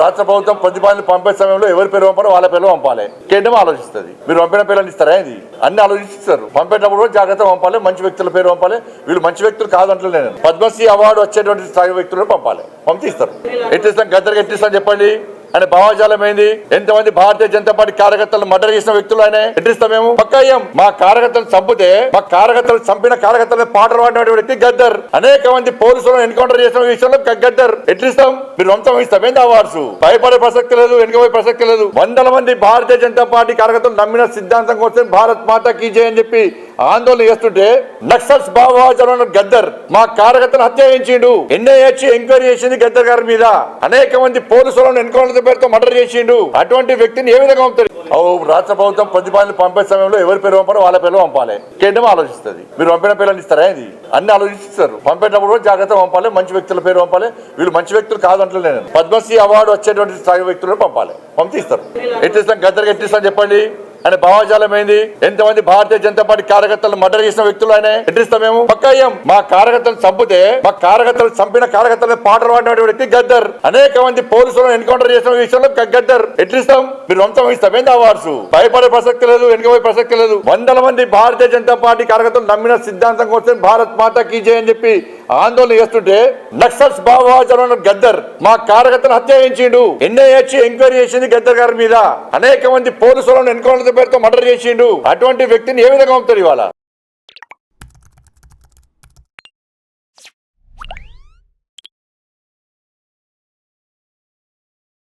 రాష్ట్ర ప్రభుత్వం ప్రతిపాదన పంపే సమయంలో ఎవరి పేరు పంపాలో వాళ్ళ పేరు పంపాలి. కేంద్రం ఆలోచిస్తుంది. మీరు పంపిన పేర్లను ఇస్తారా ఇది అన్ని ఆలోచిస్తారు. పంపేటప్పుడు కూడా జాగ్రత్త పంపాలి మంచి వ్యక్తుల పేరు పంపాలి. వీళ్ళు మంచి వ్యక్తులు కాదంటలే నేను. పద్మశ్రీ అవార్డు వచ్చేటువంటి స్థాయి వ్యక్తులను పంపాలి. పంపిస్తారు. ఎట్టిస్తాం? గద్దరికి ఎట్టిస్తాం చెప్పండి? అనే భావజాలం ఏంది? ఎంతమంది భారతీయ జనతా పార్టీ కార్యకర్తలు మర్డర్ చేసిన వ్యక్తులు ఆయన? ఎట్టిస్తాం మేము? పక్కయ్యం మా కార్యకర్తలు చంపితే మా కార్యకర్తలు చంపిన కార్యకర్తలను పాటలు పాడినటువంటి వ్యక్తి గద్దర్. అనేక మంది పోలీసులను ఎన్కౌంటర్ చేసిన విషయంలో గద్దర్. ఎట్లిస్తాం మీరు వంశం ఇస్తాం. ఏంది అవార్డ్స్? భయపడే ప్రసక్తి లేదు వెనుకపోయే ప్రసక్తి లేదు. వందల మంది భారతీయ జనతా పార్టీ కార్యకర్తలు నమ్మిన సిద్ధాంతం కోసం భారత్ మాతా కీ జై అని చెప్పి ఆందోళన చేస్తుంటే నక్సల్స్ భావజాలం గద్దర్ మా కార్యకర్తను హత్య చేయించిండు. ఎన్ఐహెచ్ ఎంక్వైరీ చేసింది గద్దర్ గారి మీద. అనేక మంది పోలీసులను ఎన్కౌంటర్ పేరుతో మర్డర్ చేసిండు. అటువంటి వ్యక్తిని ఏ విధంగా పంపుతారు? ఓ రాష్ట్ర ప్రభుత్వం ప్రతిపాదన పంపే సమయంలో ఎవరి పేరు పంపాలో వాళ్ళ పేరు పంపాలి. కేంద్రం ఆలోచిస్తుంది. మీరు పంపిన పేర్లు ఇస్తారా ఇది అన్ని ఆలోచిస్తారు. పంపేటప్పుడు కూడా జాగ్రత్తగా పంపాలి. మంచి వ్యక్తుల పేరు పంపాలి. వీళ్ళు మంచి వ్యక్తులు కాదంటలే నేను. పద్మశ్రీ అవార్డు వచ్చేటువంటి స్థాయి వ్యక్తులను పంపాలి. పంపిస్తారు. ఎట్టిస్తాం? గద్దరికి ఎట్టిస్తాం చెప్పండి. అనే భావజాలం ఏంది? ఎంతమంది భారతీయ జనతా పార్టీ కార్యకర్తలు మర్డర్ చేసిన వ్యక్తులు ఆయన? ఎట్టిస్తాం మేము? పక్కయ్యం మా కార్యకర్తలు చంపితే మా కార్యకర్తలు చంపిన కార్యకర్తలను పాటలు పాడినటువంటి వ్యక్తి గద్దర్. అనేక మంది పోలీసులను ఎన్కౌంటర్ చేసిన విషయంలో గద్దర్. ఎట్లిస్తాం మీరు వంశం ఇస్తాం. ఏంది అవార్సు భయపడే ప్రసక్తి లేదు వెనుకపోయే ప్రసక్తి లేదు. వందల మంది భారతీయ జనతా పార్టీ కార్యకర్తలు నమ్మిన సిద్ధాంతం కోసం భారత్ మాత కీ అని చెప్పి ఆందోళన చేస్తుంటే నక్సల్స్ భావజాలం గద్దర్ మా కార్యకర్తను హత్య చేయించిండు. ఎన్ఐహెచ్ ఎంక్వైరీ చేసింది గద్దర్ గారి మీద. అనేక మంది పోలీసులను ఎన్కౌంటర్ పేరుతో మర్డర్ చేసిండు. అటువంటి వ్యక్తిని ఏ విధంగా అమ్ముతారు ఇవాళ?